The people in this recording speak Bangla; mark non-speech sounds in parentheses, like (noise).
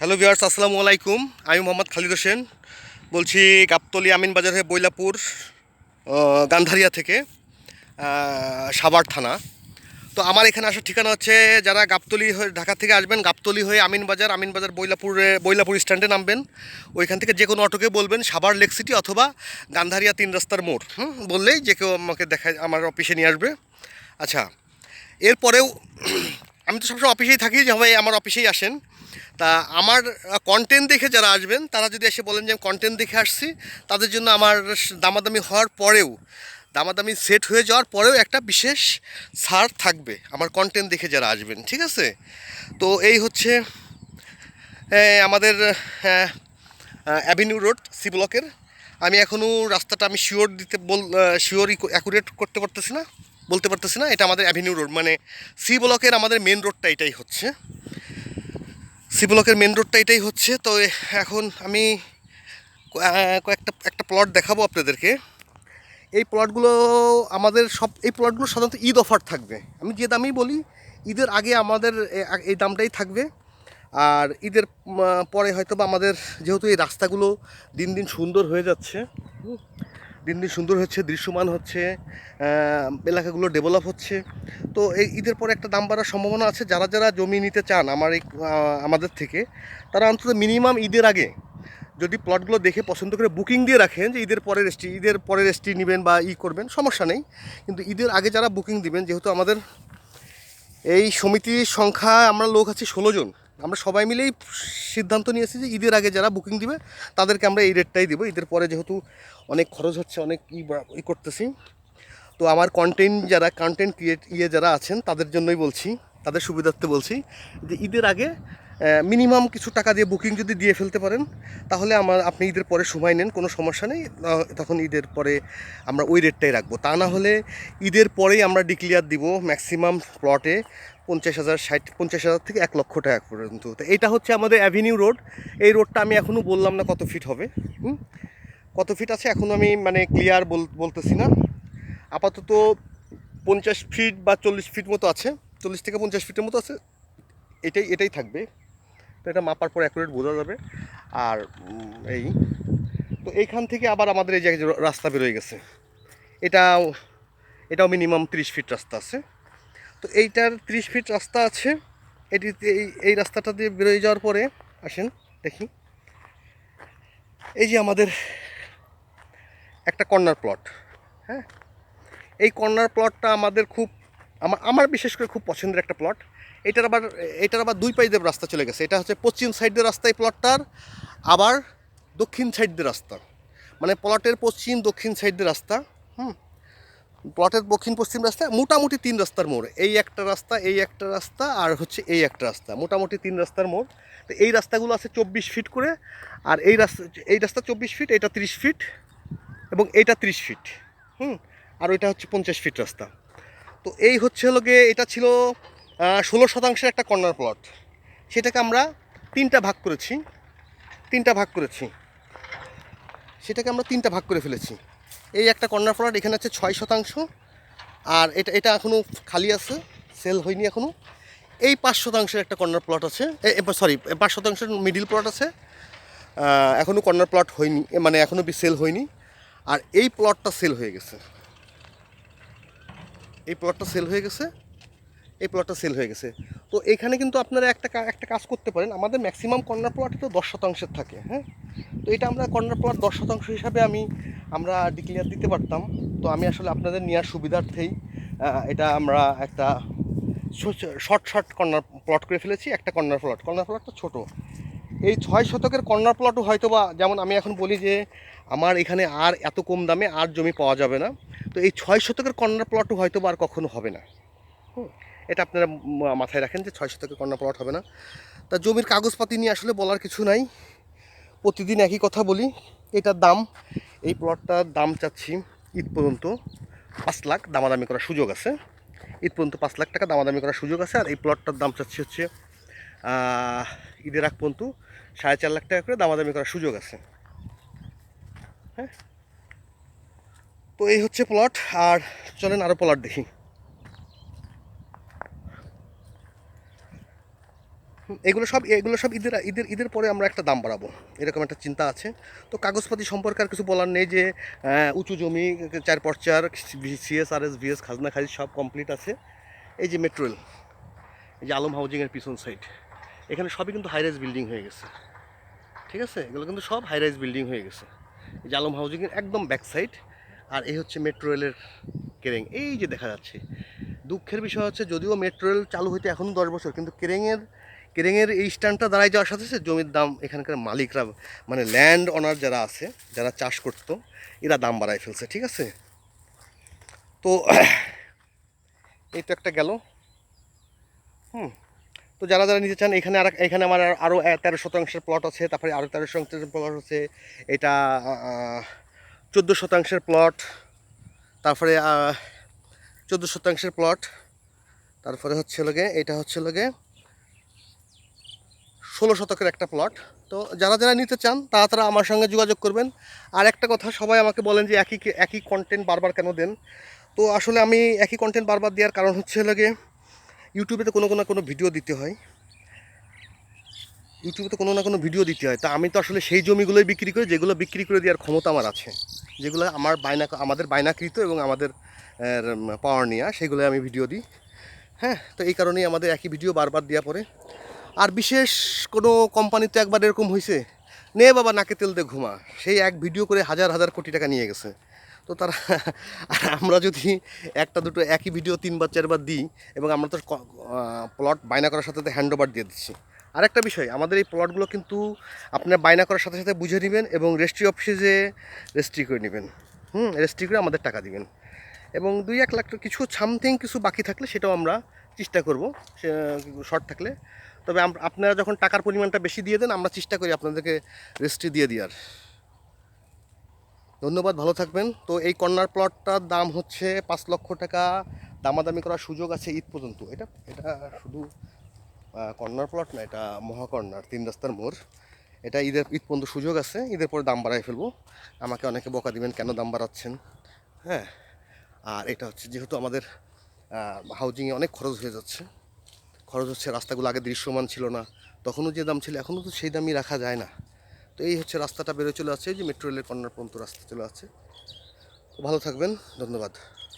হ্যালো ভিউয়ার্স আসসালামু আলাইকুম। আমি মোহাম্মদ খালিদ হোসেন। বলছি গাবতলি আমিন বাজার হয়ে বৈলাপুর গান্ধারিয়া থেকে সাভার থানা। তো আমার এখানে আসার ঠিকানা হচ্ছে যারা গাবতলি হয়ে ঢাকা থেকে আসবেন, গাবতলি হয়ে আমিন বাজার আমিন বাজার বৈলাপুরে, বৈলাপুর স্ট্যান্ডে নামবেন। ওইখান থেকে যে কোনো অটোকে বলবেন সাবার লেক সিটি অথবা গান্ধারিয়া তিন রাস্তার মোড়। হুম, বললেই যে কেউ আমাকে দেখায় আমার অফিসে নিয়ে আসবে। আচ্ছা এরপরেও (clears throat) আমি তো সবসময় অফিসেই থাকি, যে ভাই আমার অফিসেই আসেন। তা আমার কন্টেন্ট দেখে যারা আসবেন, তারা যদি এসে বলেন যে আমি কন্টেন্ট দেখে আসছি, তাদের জন্য আমার দামাদামি হওয়ার পরেও, দামাদামি সেট হয়ে যাওয়ার পরেও একটা বিশেষ ছাড় থাকবে আমার কন্টেন্ট দেখে যারা আসবেন, ঠিক আছে? তো এই হচ্ছে আমাদের অ্যাভিনিউ রোড সি ব্লকের আমি এখনও রাস্তাটা আমি শিওর দিতে বল শিওর অ্যাকুরেট করতে পারতেছি না, বলতে পারতেছি না, এটা আমাদের অ্যাভিনিউ রোড মানে সি ব্লকের আমাদের মেন রোডটা এটাই হচ্ছে। সি ব্লকের মেন রোডটা এটাই হচ্ছে। তো এখন আমি কয়েকটা, একটা প্লট দেখাবো আপনাদেরকে। এই প্লটগুলো আমাদের সব, এই প্লটগুলো সাধারণত ঈদ অফার থাকবে। আমি যে দামেই বলি, ঈদের আগে আমাদের এই দামটাই থাকবে। আর ঈদের পরে হয়তো বা আমাদের যেহেতু এই রাস্তাগুলো দিন দিন সুন্দর হয়ে যাচ্ছে দিন দিন সুন্দর হচ্ছে, দৃশ্যমান হচ্ছে এলাকাগুলো ডেভেলপ হচ্ছে। তো এই ঈদের পরে একটা দাম বাড়ার সম্ভাবনা আছে। যারা যারা জমি নিতে চান আমার এই আমাদের থেকে, তারা অন্তত মিনিমাম ঈদের আগে যদি প্লটগুলো দেখে পছন্দ করে বুকিং দিয়ে রাখেন যে ঈদের পরের এসটি ঈদের পরের এসটি নেবেন বা ই করবেন, সমস্যা নেই। কিন্তু ঈদের আগে যারা বুকিং দিবেন, যেহেতু আমাদের এই সমিতির সংখ্যা আমরা লোক আছি ষোলো জন আমরা সবাই মিলেই সিদ্ধান্ত নিয়েছি যে ঈদের আগে যারা বুকিং দিবে, তাদেরকে আমরা এই রেটটাই দিব। ঈদের পরে যেহেতু অনেক খরচ হচ্ছে, অনেক ই করতেছি। তো আমার কন্টেন্ট যারা কন্টেন্ট ক্রিয়েট ইয়ে যারা আছেন, তাদের জন্যই বলছি, তাদের সুবিধার্থে বলছি যে ঈদের আগে মিনিমাম কিছু টাকা দিয়ে বুকিং যদি দিয়ে ফেলতে পারেন, তাহলে আমার, আপনি ঈদের পরে সময় নেন, কোনো সমস্যা নেই তখন ঈদের পরে আমরা ওই রেটটাই রাখব। তা না হলে ঈদের পরেই আমরা ডিক্লিয়ার দিব ম্যাক্সিমাম প্লটে পঞ্চাশ হাজার, ষাট, পঞ্চাশ হাজার থেকে এক লক্ষ টাকা পর্যন্ত। তো এটা হচ্ছে আমাদের অ্যাভিনিউ রোড এই রোডটা আমি এখনও বললাম না কত ফিট হবে? কত ফিট আছে এখন আমি মানে ক্লিয়ার বল, বলতেছি না। আপাতত পঞ্চাশ ফিট বা চল্লিশ ফিট মতো আছে, চল্লিশ থেকে পঞ্চাশ ফিটের মতো আছে। এটাই এটাই থাকবে। তো এটা মাপার পর অ্যাকুরেট বোঝা যাবে। আর এই, তো এইখান থেকে আবার আমাদের এই জায়গায় যে রাস্তা বেরোয় গেছে, এটাও এটাও মিনিমাম তিরিশ ফিট রাস্তা আছে। তো এইটার তিরিশ ফিট রাস্তা আছে, এটি, এই এই রাস্তাটা দিয়ে বেরোয় যাওয়ার পরে, আসেন, দেখি। এই যে আমাদের একটা কর্নার প্লট হ্যাঁ? এই কর্নার প্লটটা আমাদের খুব আমার আমার বিশেষ করে খুব পছন্দের একটা প্লট এটার আবার এটার আবার দুই পাশ দিয়ে রাস্তা চলে গেছে। এটা হচ্ছে পশ্চিম সাইড দিয়ে রাস্তা প্লটটার আবার দক্ষিণ সাইড দিয়ে রাস্তা মানে প্লটের পশ্চিম, দক্ষিণ সাইড দিয়ে রাস্তা, হুম? প্লটের দক্ষিণ, পশ্চিম রাস্তা, মোটামুটি তিন রাস্তার মোড়। এই একটা রাস্তা, এই একটা রাস্তা, আর হচ্ছে এই একটা রাস্তা। মোটামুটি তিন রাস্তার মোড়। তো এই রাস্তাগুলো আছে চব্বিশ ফিট করে, আর এই রাস্তা এই রাস্তা চব্বিশ ফিট এটা তিরিশ ফিট এবং এইটা তিরিশ ফিট হুম? আর ওইটা হচ্ছে পঞ্চাশ ফিট রাস্তা। তো এই হচ্ছে হলো গিয়ে, এটা ছিল ষোলো শতাংশের একটা কর্নার প্লট। সেটাকে আমরা তিনটা ভাগ করেছি। তিনটা ভাগ করেছি। সেটাকে আমরা তিনটা ভাগ করে ফেলেছি। এই একটা কর্নার প্লট এখানে আছে ছয় শতাংশ। আর এটা এটা এখনও খালি আছে, সেল হয়নি এখনও এই পাঁচ শতাংশের একটা কর্নার প্লট আছে। সরি পাঁচ শতাংশের মিডিল প্লট আছে। এখনও কর্নার প্লট হয়নি মানে এখনও সেল হয়নি। আর এই প্লটটা সেল হয়ে গেছে। এই প্লটটা সেল হয়ে গেছে। এই প্লটটা সেল হয়ে গেছে। তো এখানে কিন্তু আপনারা একটা একটা কাজ করতে পারেন। আমাদের ম্যাক্সিমাম কর্নার প্লট তো দশ শতাংশের থাকে হ্যাঁ? তো এটা আমরা কর্নার প্লট দশ শতাংশ হিসাবে আমি, আমরা ডিক্লেয়ার দিতে পারতাম। তো আমি আসলে আপনাদের নেওয়ার সুবিধার্থেই এটা আমরা একটা শর্ট শর্ট কর্নার প্লট করে ফেলেছি। একটা কর্নার প্লট কর্নার প্লটটা ছোটো। এই ছয় শতকের কর্নার প্লটও হয়তো বা যেমন আমি এখন বলি যে আমার এখানে আর এত কম দামে আর জমি পাওয়া যাবে না। তো এই ছয় শতকের কর্নার প্লটও হয়তো বা আর কখনো হবে না। হুম, এটা আপনারা মাথায় রাখেন যে ছয় শতকের কর্নার প্লট হবে না। তা জমির কাগজপাতি নিয়ে আসলে বলার কিছু নাই। প্রতিদিন একই কথা বলি এটার দাম এই প্লটটার দাম চাচ্ছি ঈদ পর্যন্ত পাঁচ লাখ দামাদামি করার সুযোগ আছে। ঈদ পর্যন্ত পাঁচ লাখ টাকা দামাদামি করার সুযোগ আছে। আর এই প্লটটার দাম চাচ্ছি হচ্ছে ঈদের আগ পর্যন্ত সাড়ে চার লাখ টাকা করে দামাদামি করার সুযোগ আছে। হ্যাঁ? তো এই হচ্ছে প্লট আর চলেন আরও প্লট দেখি। এগুলো সব এগুলো সব ঈদের ঈদের ঈদের পরে আমরা একটা দাম বাড়াবো। এরকম একটা চিন্তা আছে। তো কাগজপাতি সম্পর্কে আর কিছু বলার নেই যে উঁচু জমি চার পর্চার সিএসআরএস ভিএস খাজনা, খারিজ সব কমপ্লিট আছে। এই যে মেট্রোল এই যে আলম হাউজিংয়ের পিছন সাইড এখানে সবই কিন্তু হাইরাইজ বিল্ডিং হয়ে গেছে। ঠিক আছে? এগুলো কিন্তু সব হাইরাইজ বিল্ডিং হয়ে গেছে। এই যে আলম হাউজিংয়ের একদম ব্যাক সাইড আর এই হচ্ছে মেট্রো রেলের কেরেং। এই যে দেখা যাচ্ছে, দুঃখের বিষয় হচ্ছে যদিও মেট্রো রেল চালু হইতে এখনও দশ বছর, কিন্তু কেরেঙের কেরেঙের এই স্ট্যান্ডটা দাঁড়ায় যাওয়ার সাথে সাথে জমির দাম, এখানকার মালিকরা মানে ল্যান্ড অনার যারা আছে, যারা চাষ করতো, এরা দাম বাড়ায় ফেলছে, ঠিক আছে? তো, (coughs) এই তো একটা গেল। হুম। তো যারা যারা নিতে চান, এখানে আর এখানে আমার আরও তেরো শতাংশের প্লট আছে, তারপরে আরও তেরো শতাংশের প্লট আছে, এটা চোদ্দ শতাংশের প্লট তারপরে চোদ্দ শতাংশের প্লট তারপরে হচ্ছে লগে এটা হচ্ছে লগে ষোলো শতকের একটা প্লট তো যারা যারা নিতে চান, তারা তারা আমার সঙ্গে যোগাযোগ করবেন। আর একটা কথা, সবাই আমাকে বলেন যে একই একই কন্টেন্ট বারবার কেন দেন? তো আসলে আমি একই কন্টেন্ট বারবার দেওয়ার কারণ হচ্ছে লগে ইউটিউবে তো কোনো কোনো কোনো ভিডিও দিতে হয়। ইউটিউবে তো কোনো না কোনো ভিডিও দিতে হয়। তা আমি তো আসলে সেই জমিগুলোই বিক্রি করি, যেগুলো বিক্রি করে দেওয়ার ক্ষমতা আমার আছে। যেগুলো আমার বায়না, আমাদের বায়নাকৃত এবং আমাদের পাওয়ার নেওয়া সেগুলো আমি ভিডিও দিই। হ্যাঁ তো এই কারণেই আমাদের একই ভিডিও বারবার দেওয়া পড়ে। আর বিশেষ কোনো কোম্পানিতে একবার এরকম হয়েছে নে বাবা, নাকে তেল দিয়ে ঘুমা। সেই এক ভিডিও করে হাজার হাজার কোটি টাকা নিয়ে গেছে। তো তারা (laughs) আর আমরা যদি একটা, দুটো একই ভিডিও তিনবার, চারবার দিই এবং আমরা তো প্লট বায়না করার সাথে সাথে হ্যান্ড ওভার দিয়ে দিচ্ছি। আরেকটা বিষয়, আমাদের এই প্লটগুলো কিন্তু আপনার বায়না করার সাথে সাথে বুঝে নেবেন এবং রেজিস্ট্রি অফিসে যে রেজিস্ট্রি করে নেবেন। হুম রেজিস্ট্রি করে আমাদের টাকা দিবেন। এবং দুই এক লাখ, কিছু সামথিং কিছু বাকি থাকলে সেটাও আমরা চেষ্টা করব শর্ট থাকলে। তবে আপনারা যখন টাকার পরিমাণটা বেশি দিয়ে দেন, আমরা চেষ্টা করি আপনাদেরকে রেজিস্ট্রি দিয়ে দেওয়ার। ধন্যবাদ, ভালো থাকবেন। তো এই কর্নার প্লটটার দাম হচ্ছে পাঁচ লক্ষ টাকা। দামাদামি করার সুযোগ আছে ঈদ পর্যন্ত। এটা এটা শুধু কর্নার প্লট না, এটা মহাকর্নার, তিন রাস্তার মোড়। এটা ঈদের, ঈদ পর্যন্ত সুযোগ আছে। ঈদের পরে দাম বাড়াই ফেলব। আমাকে অনেকে বকা দিবেন, কেন দাম বাড়াচ্ছেন? হ্যাঁ? আর এটা হচ্ছে, যেহেতু আমাদের হাউজিংয়ে অনেক খরচ হয়ে যাচ্ছে, খরচ হচ্ছে, রাস্তাগুলো আগে দৃশ্যমান ছিল না। তখনও যে দাম ছিল, এখনও তো সেই দামই রাখা যায় না। তো এই হচ্ছে রাস্তাটা বেরোয় চলে আসছে যে মেট্রো রেলের কর্নার পর্যন্ত রাস্তা চলে আসছে। তো ভালো থাকবেন, ধন্যবাদ।